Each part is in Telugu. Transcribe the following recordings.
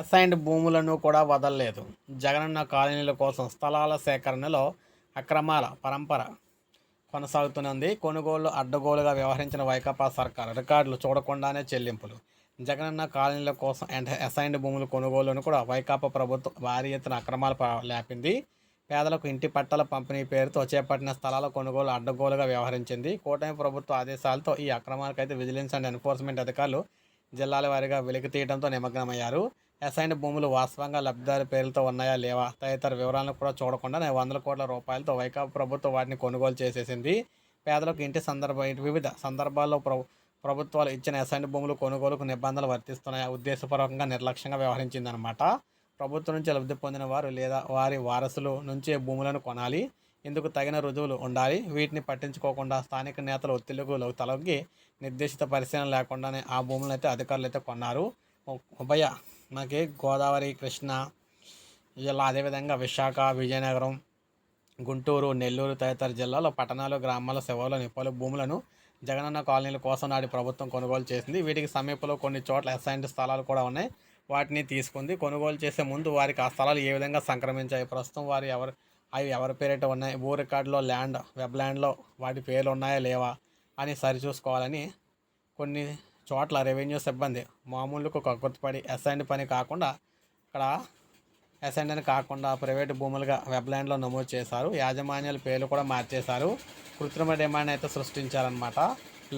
అసైన్డ్ భూములను కూడా వదలలేదు. జగనన్న కాలనీల కోసం స్థలాల సేకరణలో అక్రమాల పరంపర కొనసాగుతున్నది. కొనుగోలు అడ్డగోలుగా వ్యవహరించిన వైకాపా సర్కార్ రికార్డులు చూడకుండానే చెల్లింపులు. జగనన్న కాలనీల కోసం అండ్ అసైన్డ్ భూముల కొనుగోలును కూడా వైకాపా ప్రభుత్వం భారీ ఎత్తున అక్రమాలు లేపింది. పేదలకు ఇంటి పట్టాల పంపిణీ పేరుతో చేపట్టిన స్థలాల కొనుగోలు అడ్డగోలుగా వ్యవహరించింది. కూటమి ప్రభుత్వ ఆదేశాలతో ఈ అక్రమాలకైతే విజిలెన్స్ అండ్ ఎన్ఫోర్స్మెంట్ అధికారులు జిల్లాల వారీగా వెలికి తీయడంతో నిమగ్నమయ్యారు. అసైన్డ్ భూములు వాస్తవంగా లబ్ధిదారు పేర్లతో ఉన్నాయా లేవా? తదితర వివరాలను కూడా చూడకుండా వందల కోట్ల రూపాయలతో వైకాపా ప్రభుత్వం వాటిని కొనుగోలు చేసేసింది. పేదలకు ఇంటి సందర్భ వివిధ సందర్భాల్లో ప్రభు ప్రభుత్వాలు ఇచ్చిన అసైన్డ్ భూములు కొనుగోలుకు నిబంధనలు వర్తిస్తున్నాయా? ఉద్దేశపూర్వకంగా నిర్లక్ష్యంగా వ్యవహరించిందనమాట ప్రభుత్వం నుంచి లబ్ధి పొందిన వారు లేదా వారి వారసులు నుంచే భూములను కొనాలి. ఇందుకు తగిన రుజువులు ఉండాలి. వీటిని పట్టించుకోకుండా స్థానిక నేతల ఒత్తిళ్ళకు తలకి తలొగ్గి నిర్దేశిత పరిశీలన లేకుండానే ఆ భూములను అయితే అధికారులు అయితే కొన్నారు. ఉభయ మనకి గోదావరి కృష్ణ ఇలా అదేవిధంగా విశాఖ విజయనగరం గుంటూరు నెల్లూరు తదితర జిల్లాలో పట్టణాలు గ్రామాల శివార్లోని పలు భూములను జగనన్న కాలనీల కోసం నాటి ప్రభుత్వం కొనుగోలు చేసింది. వీటికి సమీపంలో కొన్ని చోట్ల అసైన్డ్ స్థలాలు కూడా ఉన్నాయి. వాటిని తీసుకుంది. కొనుగోలు చేసే ముందు వారికి ఆ స్థలాలు ఏ విధంగా సంక్రమించాయి? ప్రస్తుతం వారు ఎవరు అవి ఎవరి పేరిట ఉన్నాయి? భూ రికార్డులో ల్యాండ్ వెబ్ ల్యాండ్లో వాటి పేర్లు ఉన్నాయా? లేవా? అని సరిచూసుకోవాలని కొన్ని చోట్ల రెవెన్యూ సిబ్బంది మామూలుకు కక్కుర్తిపడి అసైన్డ్ పని కాకుండా ఇక్కడ అసైన్డ్ అని కాకుండా ప్రైవేటు భూములుగా వెబ్లాండ్లో నమోదు చేశారు. యాజమాన్యాల పేర్లు కూడా మార్చేశారు. కృత్రిమ డిమాండ్ అయితే సృష్టించారనమాట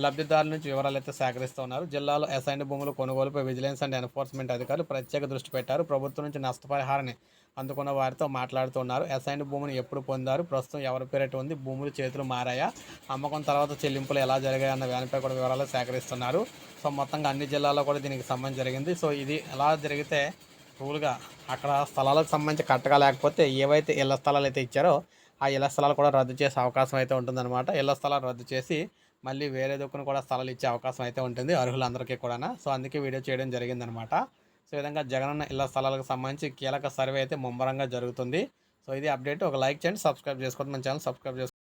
లబ్ధిదారుల నుంచి వివరాలు అయితే సేకరిస్తున్నారు జిల్లాలో అసైన్డ్ భూములు కొనుగోలుపై విజిలెన్స్ అండ్ ఎన్ఫోర్స్మెంట్ అధికారులు ప్రత్యేక దృష్టి పెట్టారు. ప్రభుత్వం నుంచి నష్టపరిహారాన్ని అందుకున్న వారితో మాట్లాడుతున్నారు అసైన్డ్ భూమిని ఎప్పుడు పొందారు? ప్రస్తుతం ఎవరి పేరిట ఉంది? భూములు చేతులు మారాయా? అమ్మకం తర్వాత చెల్లింపులు ఎలా జరిగాయి అన్న దానిపై కూడా వివరాలు సేకరిస్తున్నారు. సో మొత్తంగా అన్ని జిల్లాల్లో కూడా దీనికి సంబంధం జరిగింది. సో ఇది ఎలా జరిగితే రూల్గా అక్కడ స్థలాలకు సంబంధించి కట్టగా లేకపోతే ఏవైతే ఇళ్ళ స్థలాలు అయితే ఇచ్చారో ఆ ఇళ్ళ స్థలాలు కూడా రద్దు చేసే అవకాశం అయితే ఉంటుందన్నమాట. ఇళ్ళ స్థలాలు రద్దు చేసి మళ్ళీ వేరే దిక్కును కూడా స్థలాలు ఇచ్చే అవకాశం అయితే ఉంటుంది అర్హులందరికీ కూడా సో అందుకే వీడియో చేయడం జరిగిందనమాట. సో విధంగా జగనన్న ఇళ్ళ స్థలాలకు సంబంధించి కీలక సర్వే అయితే ముమ్మరంగా జరుగుతుంది. సో ఇది అప్డేట్. ఒక లైక్ చేయండి సబ్స్క్రైబ్ చేసుకోండి మన ఛానల్ సబ్స్క్రైబ్ చేసుకోండి